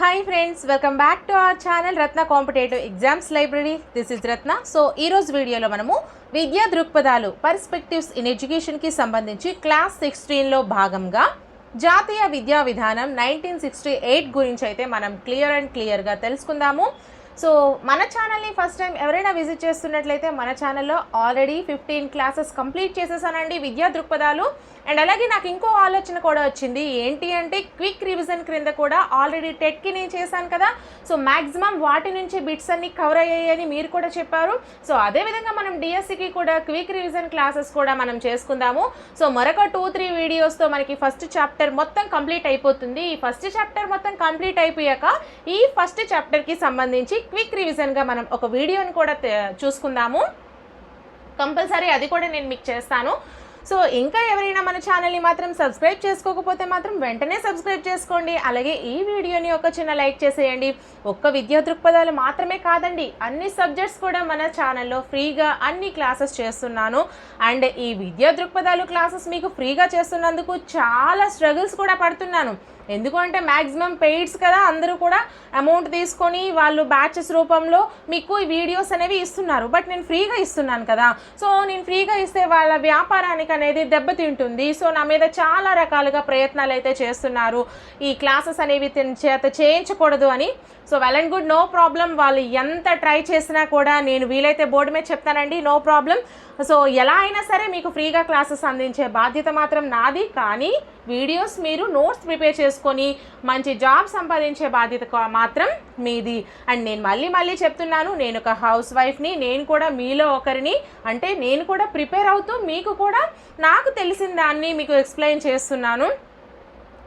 Hi friends welcome back to our channel Ratna competitive exams library this is Ratna so ఈరోజు వీడియోలో మనము విద్యా దృక్పథాలు perspectives in ఎడ్యుకేషన్కి సంబంధించి క్లాస్ సిక్స్టీన్లో భాగంగా జాతీయ విద్యా విధానం నైన్టీన్ సిక్స్టీ ఎయిట్ గురించి అయితే మనం క్లియర్ అండ్ క్లియర్గా తెలుసుకుందాము. సో మన ఛానల్ని ఫస్ట్ టైం ఎవరైనా విజిట్ చేస్తున్నట్లయితే మన ఛానల్లో ఆల్రెడీ ఫిఫ్టీన్ క్లాసెస్ కంప్లీట్ చేసేసానండి విద్యా దృక్పథాలు. అండ్ అలాగే నాకు ఇంకో ఆలోచన కూడా వచ్చింది. ఏంటి అంటే క్విక్ రివిజన్ క్రింద కూడా ఆల్రెడీ టెట్కి నేను చేశాను కదా. సో మ్యాక్సిమం వాటి నుంచి బిట్స్ అన్ని కవర్ అయ్యాయని మీరు కూడా చెప్పారు. సో అదేవిధంగా మనం డిఎస్సికి కూడా క్విక్ రివిజన్ క్లాసెస్ కూడా మనం చేసుకుందాము. సో మరొక టూ త్రీ వీడియోస్తో మనకి ఫస్ట్ చాప్టర్ మొత్తం కంప్లీట్ అయిపోతుంది. ఈ ఫస్ట్ చాప్టర్ మొత్తం కంప్లీట్ అయిపోయాక ఈ ఫస్ట్ చాప్టర్కి సంబంధించి క్విక్ రివిజన్గా మనం ఒక వీడియోని కూడా చూసుకుందాము. కంపల్సరీ అది కూడా నేను మీకు చేస్తాను. సో ఇంకా ఎవరైనా మన ఛానల్ని మాత్రం సబ్స్క్రైబ్ చేసుకోకపోతే మాత్రం వెంటనే సబ్స్క్రైబ్ చేసుకోండి. అలాగే ఈ వీడియోని ఒక చిన్న లైక్ చేసేయండి. ఒక్క విద్యా దృక్పథాలు మాత్రమే కాదండి. అన్ని సబ్జెక్ట్స్ కూడా మన ఛానల్లో ఫ్రీగా అన్ని క్లాసెస్ చేస్తున్నాను. అండ్ ఈ విద్యా దృక్పథాలు క్లాసెస్ మీకు ఫ్రీగా చేస్తున్నందుకు చాలా స్ట్రగుల్స్ కూడా పడుతున్నాను. ఎందుకంటే మ్యాక్సిమం పెయిడ్స్ కదా అందరూ కూడా అమౌంట్ తీసుకొని వాళ్ళు బ్యాచెస్ రూపంలో మీకు ఈ వీడియోస్ అనేవి ఇస్తున్నారు. బట్ నేను ఫ్రీగా ఇస్తున్నాను కదా. సో నేను ఫ్రీగా ఇస్తే వాళ్ళ వ్యాపారానికి అనేది దెబ్బతింటుంది. సో నా మీద చాలా రకాలుగా ప్రయత్నాలు అయితే చేస్తున్నారు. ఈ క్లాసెస్ అనేవి చేత చేయించకూడదు అని. So well and good no problem వాళ్ళు ఎంత ట్రై చేసినా కూడా నేను వీలైతే బోర్డు మీద చెప్తానండి. నో ప్రాబ్లం సో ఎలా అయినా సరే మీకు ఫ్రీగా క్లాసెస్ అందించే బాధ్యత మాత్రం నాది. కానీ వీడియోస్ మీరు నోట్స్ ప్రిపేర్ చేసుకొని మంచి జాబ్ సంపాదించే బాధ్యత మాత్రం మీది. అండ్ నేను మళ్ళీ మళ్ళీ చెప్తున్నాను నేను ఒక హౌస్ వైఫ్ని నేను కూడా మీలో ఒకరిని అంటే నేను కూడా ప్రిపేర్ అవుతూ మీకు కూడా నాకు తెలిసిన దాన్ని మీకు ఎక్స్ప్లెయిన్ చేస్తున్నాను.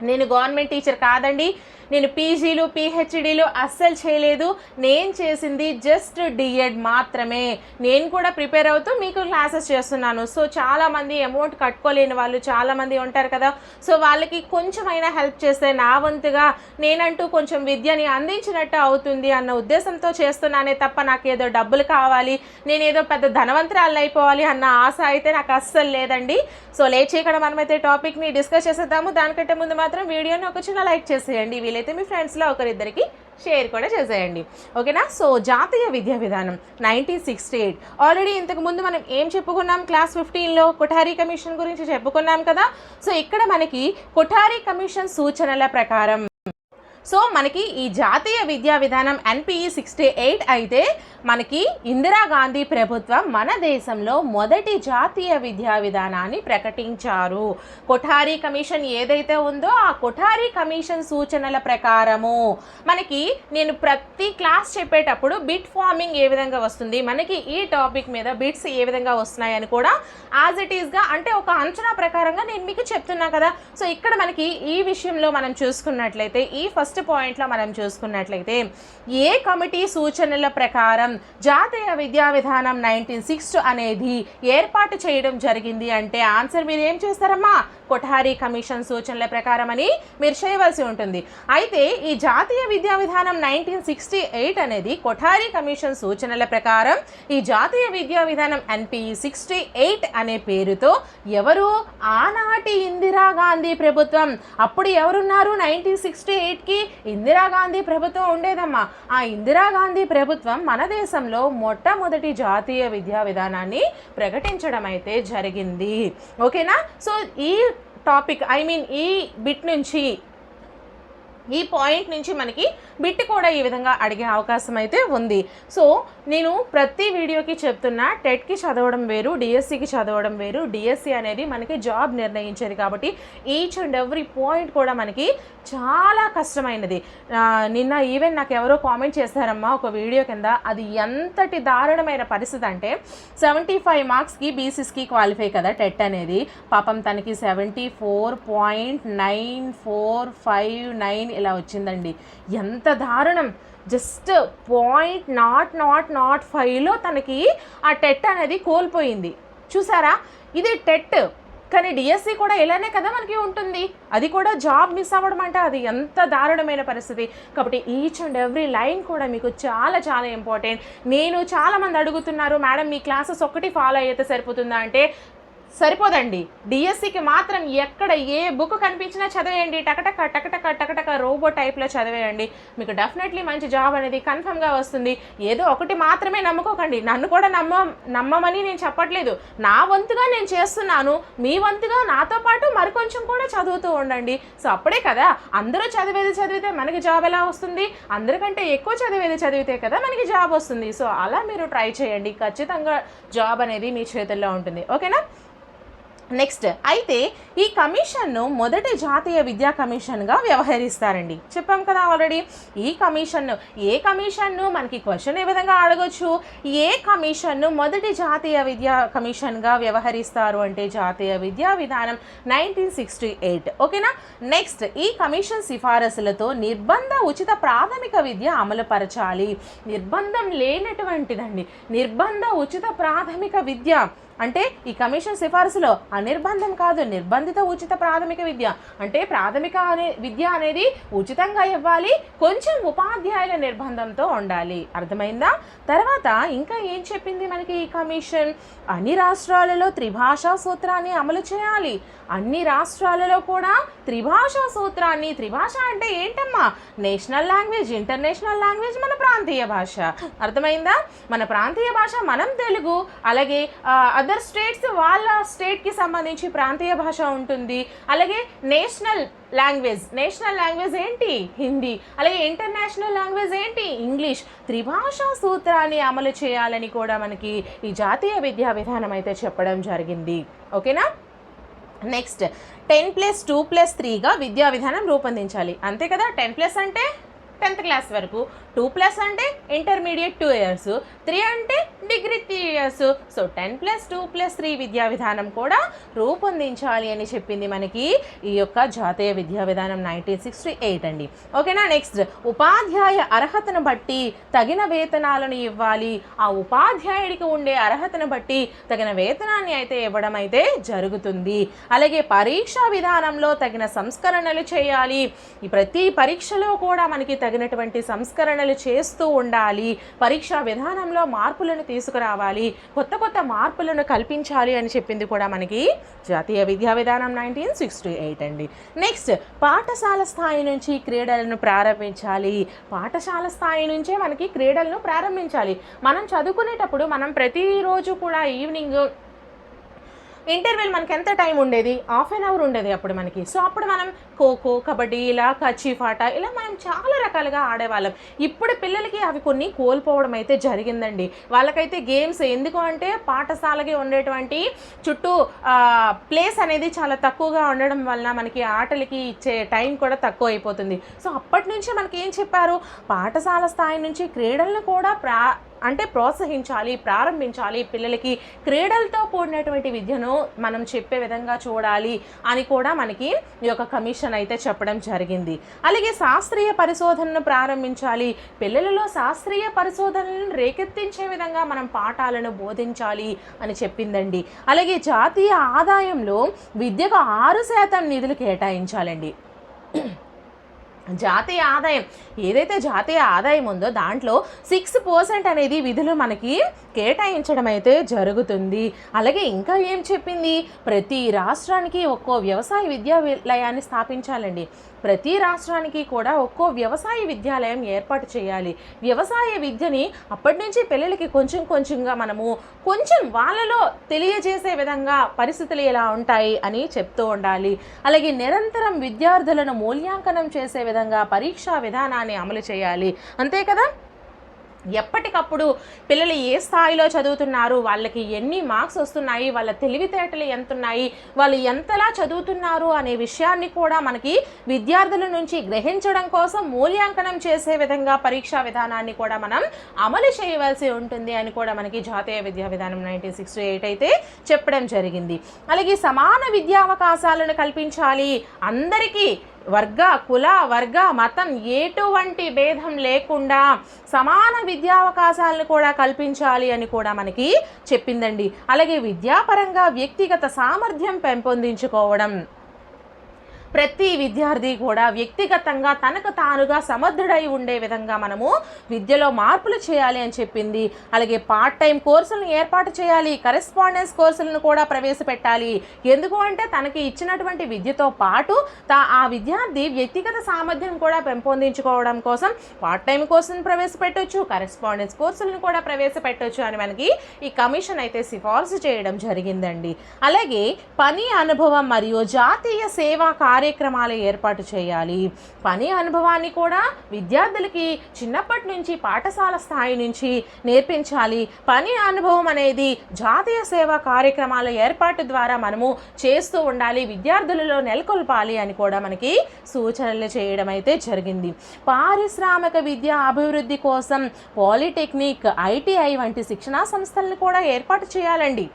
నేను గవర్నమెంట్ టీచర్ కాదండి. నేను పీజీలు పిహెచ్డీలు అస్సలు చేయలేదు. నేను చేసింది జస్ట్ డిఎడ్ మాత్రమే. నేను కూడా ప్రిపేర్ అవుతూ మీకు క్లాసెస్ చేస్తున్నాను. సో చాలామంది అమౌంట్ కట్టుకోలేని వాళ్ళు చాలామంది ఉంటారు కదా. సో వాళ్ళకి కొంచెమైనా హెల్ప్ చేస్తే నా వంతుగా నేనంటూ కొంచెం విద్యని అందించినట్టు అవుతుంది అన్న ఉద్దేశంతో చేస్తున్నానే తప్ప నాకు ఏదో డబ్బులు కావాలి నేను ఏదో పెద్ద ధనవంతరాలు అయిపోవాలి అన్న ఆశ అయితే నాకు అస్సలు లేదండి. సో లేచి ఇక్కడ మనమైతే టాపిక్ని డిస్కస్ చేసేద్దాము. దానికంటే ముందు మాత్రం వీడియోని ఒక చిన్న లైక్ చేసేయండి. వీలైతే మీ ఫ్రెండ్స్లో ఒకరిద్దరికి షేర్ కూడా చేసేయండి. ఓకేనా? సో జాతీయ విద్యా విధానం నైన్టీన్ సిక్స్టీ ఎయిట్. ఆల్రెడీ ఇంతకుముందు మనం ఏం చెప్పుకున్నాం? క్లాస్ ఫిఫ్టీన్లో కొఠారీ కమిషన్ గురించి చెప్పుకున్నాం కదా. సో ఇక్కడ మనకి కొఠారీ కమిషన్ సూచనల ప్రకారం సో మనకి ఈ జాతీయ విద్యా విధానం ఎన్పిఈ సిక్స్టీ ఎయిట్ అయితే మనకి ఇందిరాగాంధీ ప్రభుత్వం మన దేశంలో మొదటి జాతీయ విద్యా విధానాన్ని ప్రకటించారు. కొఠారీ కమిషన్ ఏదైతే ఉందో ఆ కొఠారీ కమిషన్ సూచనల ప్రకారము మనకి నేను ప్రతి క్లాస్ చెప్పేటప్పుడు బిట్ ఫార్మింగ్ ఏ విధంగా వస్తుంది మనకి ఈ టాపిక్ మీద బిట్స్ ఏ విధంగా వస్తున్నాయని కూడా యాజ్ ఇట్ ఈస్గా అంటే ఒక అంచనా ప్రకారంగా నేను మీకు చెప్తున్నా కదా. సో ఇక్కడ మనకి ఈ విషయంలో మనం చూసుకున్నట్లయితే ఈ ఫస్ట్ ఫస్ట్ పాయింట్లో మనం చూసుకున్నట్లయితే ఏ కమిటీ సూచనల ప్రకారం జాతీయ విద్యా విధానం నైన్టీన్ సిక్స్ అనేది ఏర్పాటు చేయడం జరిగింది అంటే ఆన్సర్ మీరు ఏం చేస్తారమ్మా? కొఠారి కమిషన్ సూచనల ప్రకారం అని మీరు చేయవలసి ఉంటుంది. అయితే ఈ జాతీయ విద్యా విధానం నైన్టీన్ సిక్స్టీ ఎయిట్ అనేది కొఠారి కమిషన్ సూచనల ప్రకారం ఈ జాతీయ విద్యా విధానం ఎన్పిఈ సిక్స్టీ ఎయిట్ అనే పేరుతో ఎవరు ఆనాటి ఇందిరాగాంధీ ప్రభుత్వం? అప్పుడు ఎవరున్నారు? నైన్టీన్ సిక్స్టీ ఎయిట్కి ఇందిరాగాంధీ ప్రభుత్వం ఉండేదమ్మా. ఆ ఇందిరాగాంధీ ప్రభుత్వం మన దేశంలో మొట్టమొదటి జాతీయ విద్యా విధానాన్ని ప్రకటించడం అయితే జరిగింది. ఓకేనా? సో ఈ టాపిక్ ఐ మీన్ ఈ బిట్ నుంచి ఈ పాయింట్ నుంచి మనకి బిట్ కూడా ఈ విధంగా అడిగే అవకాశం అయితే ఉంది. సో నేను ప్రతి వీడియోకి చెప్తున్నా టెట్కి చదవడం వేరు డిఎస్సికి చదవడం వేరు. డిఎస్సి అనేది మనకి జాబ్ నిర్ణయించేది కాబట్టి ఈచ్ అండ్ ఎవ్రీ పాయింట్ కూడా మనకి చాలా కష్టమైనది. నిన్న ఈవెన్ నాకు ఎవరో కామెంట్ చేశారమ్మా ఒక వీడియో కింద అది ఎంతటి దారుణమైన పరిస్థితి అంటే సెవెంటీ ఫైవ్ మార్క్స్కి బీసీస్కి క్వాలిఫై కదా టెట్ అనేది. పాపం తనకి seventy four point nine four five nine ఇలా వచ్చిందండి. ఎంత దారుణం. Just point nought nought nought ఫైవ్లో తనకి ఆ టెట్ అనేది కోల్పోయింది. చూసారా? ఇది టెట్. కానీ డిఎస్సి కూడా ఇలానే కదా మనకి ఉంటుంది. అది కూడా జాబ్ మిస్ అవ్వడం అంటే అది ఎంత దారుణమైన పరిస్థితి. కాబట్టి ఈచ్ అండ్ ఎవ్రీ లైన్ కూడా మీకు చాలా చాలా ఇంపార్టెంట్. నేను చాలామంది అడుగుతున్నారు మేడం మీ క్లాసెస్ ఒకటి ఫాలో అయితే సరిపోతుందా? అంటే సరిపోదండి. డిఎస్సికి మాత్రం ఎక్కడ ఏ బుక్ కనిపించినా చదివేయండి. టకటక టకటక టకటక రోబో టైప్లో చదివేయండి. మీకు డెఫినెట్లీ మంచి జాబ్ అనేది కన్ఫర్మ్గా వస్తుంది. ఏదో ఒకటి మాత్రమే నమ్ముకోకండి. నన్ను కూడా నమ్మ నమ్మమని నేను చెప్పట్లేదు. నా వంతుగా నేను చేస్తున్నాను. మీ వంతుగా నాతో పాటు మరికొంచెం కూడా చదువుతూ ఉండండి. సో అప్పుడే కదా అందరూ చదివేది చదివితే మనకి జాబ్ ఎలా వస్తుంది? అందరికంటే ఎక్కువ చదివేది చదివితే కదా మనకి జాబ్ వస్తుంది. సో అలా మీరు ట్రై చేయండి. ఖచ్చితంగా జాబ్ అనేది మీ చేతుల్లో ఉంటుంది. ఓకేనా? నెక్స్ట్ అయితే ఈ కమిషన్ను మొదటి జాతీయ విద్యా కమిషన్గా వ్యవహరిస్తారండి. చెప్పాం కదా ఆల్రెడీ ఈ కమిషన్ను ఏ కమిషన్ను మనకి క్వశ్చన్ ఏ విధంగా అడగొచ్చు? ఏ కమిషన్ను మొదటి జాతీయ విద్యా కమిషన్గా వ్యవహరిస్తారు అంటే జాతీయ విద్యా విధానం నైన్టీన్ సిక్స్టీ ఎయిట్ ఓకేనా? నెక్స్ట్ ఈ కమిషన్ సిఫారసులతో నిర్బంధ ఉచిత ప్రాథమిక విద్య అమలుపరచాలి. నిర్బంధం లేనటువంటిదండి. నిర్బంధ ఉచిత ప్రాథమిక విద్య అంటే ఈ కమిషన్ సిఫారసులో అనిర్బంధం కాదు నిర్బంధిత ఉచిత ప్రాథమిక విద్య. అంటే ప్రాథమిక అనే విద్య అనేది ఉచితంగా ఇవ్వాలి కొంచెం ఉపాధ్యాయుల నిర్బంధంతో ఉండాలి. అర్థమైందా? తర్వాత ఇంకా ఏం చెప్పింది మనకి ఈ కమిషన్? అన్ని రాష్ట్రాలలో త్రిభాషా సూత్రాన్ని అమలు చేయాలి. అన్ని రాష్ట్రాలలో కూడా త్రిభాషా సూత్రాన్ని త్రిభాష అంటే ఏంటమ్మా? నేషనల్ లాంగ్వేజ్ ఇంటర్నేషనల్ లాంగ్వేజ్ మన ప్రాంతీయ భాష. అర్థమైందా? మన ప్రాంతీయ భాష మనం తెలుగు అలాగే అదర్ స్టేట్స్ వాళ్ళ స్టేట్కి సంబంధించి ప్రాంతీయ భాష ఉంటుంది. అలాగే నేషనల్ లాంగ్వేజ్. నేషనల్ లాంగ్వేజ్ ఏంటి? హిందీ. అలాగే ఇంటర్నేషనల్ లాంగ్వేజ్ ఏంటి? ఇంగ్లీష్. త్రిభాషా సూత్రాన్ని అమలు చేయాలని కూడా మనకి ఈ జాతీయ విద్యా విధానం అయితే చెప్పడం జరిగింది. ఓకేనా? Next ten plus two plus త్రీగా విద్యా విధానం రూపొందించాలి. అంతే కదా? టెన్ ప్లస్ అంటే టెన్త్ క్లాస్ వరకు. టూ ప్లస్ అంటే ఇంటర్మీడియట్ టూ ఇయర్స్ త్రీ అంటే degree three years. So ten plus two plus three విద్యా విధానం కూడా రూపొందించాలి అని చెప్పింది మనకి ఈ యొక్క జాతీయ విద్యా విధానం నైన్టీన్ సిక్స్టీ ఎయిట్ అండి. ఓకేనా? నెక్స్ట్ ఉపాధ్యాయ అర్హతను బట్టి తగిన వేతనాలను ఇవ్వాలి. ఆ ఉపాధ్యాయుడికి ఉండే అర్హతను బట్టి తగిన వేతనాన్ని అయితే ఇవ్వడం అయితే జరుగుతుంది. అలాగే పరీక్షా విధానంలో తగిన సంస్కరణలు చేయాలి. ఈ ప్రతి పరీక్షలో కూడా మనకి తగినటువంటి సంస్కరణ పరిశీలనలు చేస్తూ ఉండాలి. పరీక్షా విధానంలో మార్పులను తీసుకురావాలి. కొత్త కొత్త మార్పులను కల్పించాలి అని చెప్పింది కూడా మనకి జాతీయ విద్యా విధానం నైన్టీన్ సిక్స్టీ ఎయిట్ అండి. నెక్స్ట్ పాఠశాల స్థాయి నుంచి క్రీడలను ప్రారంభించాలి. పాఠశాల స్థాయి నుంచే మనకి క్రీడలను ప్రారంభించాలి. మనం చదువుకునేటప్పుడు మనం ప్రతిరోజు కూడా ఈవినింగ్ ఇంటర్వెల్ మనకి ఎంత టైం ఉండేది? హాఫ్ అన్ అవర్ ఉండేది అప్పుడు మనకి. సో అప్పుడు మనం ఖోఖో కబడ్డీ ఇలా కచ్చిఫాట ఇలా మనం చాలా రకాలుగా ఆడేవాళ్ళం. ఇప్పుడు పిల్లలకి అవి కొన్ని కోల్పోవడం అయితే జరిగిందండి. వాళ్ళకైతే గేమ్స్ ఎందుకు అంటే పాఠశాలకి ఉండేటువంటి చుట్టూ ప్లేస్ అనేది చాలా తక్కువగా ఉండడం వలన మనకి ఆటలకి ఇచ్చే టైం కూడా తక్కువ అయిపోతుంది. సో అప్పటి నుంచి మనకి ఏం చెప్పారు? పాఠశాల స్థాయి నుంచి క్రీడలను కూడా ప్రా అంటే ప్రోత్సహించాలి ప్రారంభించాలి. పిల్లలకి క్రీడలతో కూడినటువంటి విద్యను మనం చెప్పే విధంగా చూడాలి అని కూడా మనకి ఈ యొక్క కమిషన్ అయితే చెప్పడం జరిగింది. అలాగే శాస్త్రీయ పరిశోధనను ప్రారంభించాలి. పిల్లలలో శాస్త్రీయ పరిశోధనలను రేకెత్తించే విధంగా మనం పాఠాలను బోధించాలి అని చెప్పిందండి. అలాగే జాతీయ ఆదాయంలో విద్యకు ఆరు శాతం నిధులు కేటాయించాలండి. జాతీయ ఆదాయం. ఏదైతే జాతీయ ఆదాయం ఉందో దాంట్లో సిక్స్ పర్సెంట్ అనేది విధులు మనకి కేటాయించడం అయితే జరుగుతుంది. అలాగే ఇంకా ఏం చెప్పింది? ప్రతి రాష్ట్రానికి ఒక్కో వ్యవసాయ విద్యాలయాన్ని స్థాపించాలండి. ప్రతి రాష్ట్రానికి కూడా ఒక్కో వ్యవసాయ విద్యాలయం ఏర్పాటు చేయాలి. వ్యవసాయ విద్యని అప్పటి నుంచి పిల్లలకి కొంచెం కొంచెంగా మనము కొంచెం వాళ్ళలో తెలియజేసే విధంగా పరిస్థితులు ఎలా ఉంటాయి అని చెప్తూ ఉండాలి. అలాగే నిరంతరం విద్యార్థులను మూల్యాంకనం చేసే విధంగా పరీక్షా విధానాన్ని అమలు చేయాలి. అంతే కదా? ఎప్పటికప్పుడు పిల్లలు ఏ స్థాయిలో చదువుతున్నారు? వాళ్ళకి ఎన్ని మార్క్స్ వస్తున్నాయి? వాళ్ళ తెలివితేటలు ఎంత ఉన్నాయి వాళ్ళు ఎంతలా చదువుతున్నారు అనే విషయాన్ని కూడా మనకి విద్యార్థుల నుంచి గ్రహించడం కోసం మూల్యాంకనం చేసే విధంగా పరీక్షా విధానాన్ని కూడా మనం అమలు చేయవలసి ఉంటుంది అని కూడా మనకి జాతీయ విద్యా విధానం నైన్టీన్ సిక్స్టీ ఎయిట్ అయితే చెప్పడం జరిగింది. అలాగే సమాన విద్యా అవకాశాలను కల్పించాలి. అందరికీ వర్గ కుల వర్గ మతం ఎటువంటి భేదం లేకుండా సమాన విద్యావకాశాలను కూడా కల్పించాలి అని కూడా మనకి చెప్పిందండి. అలాగే విద్యాపరంగా వ్యక్తిగత సామర్థ్యం పెంపొందించుకోవడం ప్రతి విద్యార్థి కూడా వ్యక్తిగతంగా తనకు తానుగా సమర్థుడై ఉండే విధంగా మనము విద్యలో మార్పులు చేయాలి అని చెప్పింది. అలాగే పార్ట్ టైం కోర్సులను ఏర్పాటు చేయాలి కరెస్పాండెన్స్ కోర్సులను కూడా ప్రవేశపెట్టాలి. ఎందుకు అంటే తనకి ఇచ్చినటువంటి విద్యతో పాటు తా ఆ విద్యార్థి వ్యక్తిగత సామర్థ్యం కూడా పెంపొందించుకోవడం కోసం పార్ట్ టైం కోర్సును ప్రవేశపెట్టొచ్చు కరెస్పాండెన్స్ కోర్సులను కూడా ప్రవేశపెట్టొచ్చు అని మనకి ఈ కమిషన్ అయితే సిఫార్సు చేయడం జరిగిందండి. అలాగే పని అనుభవం మరియు జాతీయ సేవా కార్యక్రమాలు ఏర్పాటు చేయాలి. పని అనుభవాన్ని కూడా విద్యార్థులకి చిన్నప్పటి నుంచి పాఠశాల స్థాయి నుంచి నేర్పించాలి. పని అనుభవం అనేది జాతీయ సేవా కార్యక్రమాల ఏర్పాటు ద్వారా మనము చేస్తూ ఉండాలి. విద్యార్థులలో నెలకొల్పాలి అని కూడా మనకి సూచనలు చేయడం అయితే జరిగింది. పారిశ్రామిక విద్య అభివృద్ధి కోసం పాలిటెక్నిక్ ఐటీఐ వంటి శిక్షణా సంస్థలను కూడా ఏర్పాటు చేయాలండి.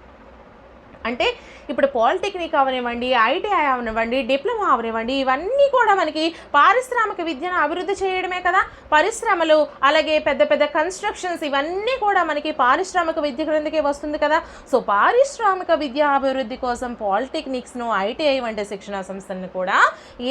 అంటే ఇప్పుడు పాలిటెక్నిక్ అవనివ్వండి ఐటీఐ అవనివ్వండి డిప్లొమా అవనివ్వండి ఇవన్నీ కూడా మనకి పారిశ్రామిక విద్యను అభివృద్ధి చేయడమే కదా. పరిశ్రమలు అలాగే పెద్ద పెద్ద కన్స్ట్రక్షన్స్ ఇవన్నీ కూడా మనకి పారిశ్రామిక విద్య క్రిందకే వస్తుంది కదా. సో పారిశ్రామిక విద్య అభివృద్ధి కోసం పాలిటెక్నిక్స్ను ఐటీఐ వంటి శిక్షణా సంస్థలను కూడా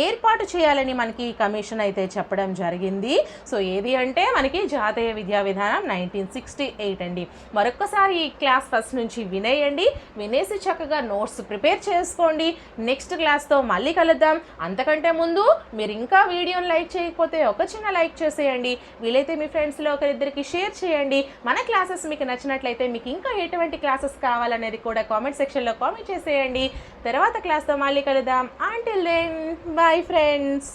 ఏర్పాటు చేయాలని మనకి కమిషన్ అయితే చెప్పడం జరిగింది. సో ఏది అంటే మనకి జాతీయ విద్యా విధానం నైన్టీన్ సిక్స్టీ ఎయిట్ అండి. మరొక్కసారి ఈ క్లాస్ ఫస్ట్ నుంచి వినేయండి. వినేసి చక్కగా నోట్స్ ప్రిపేర్ చేసుకోండి. నెక్స్ట్ క్లాస్తో మళ్ళీ కలుద్దాం. అంతకంటే ముందు మీరు ఇంకా వీడియోని లైక్ చేయకపోతే ఒక చిన్న లైక్ చేసేయండి. వీలైతే మీ ఫ్రెండ్స్లో ఒకరిద్దరికి షేర్ చేయండి. మన క్లాసెస్ మీకు నచ్చినట్లయితే మీకు ఇంకా ఎటువంటి క్లాసెస్ కావాలనేది కూడా కామెంట్ సెక్షన్లో కామెంట్ చేసేయండి. తర్వాత క్లాస్తో మళ్ళీ కలుద్దాం. Until then bye friends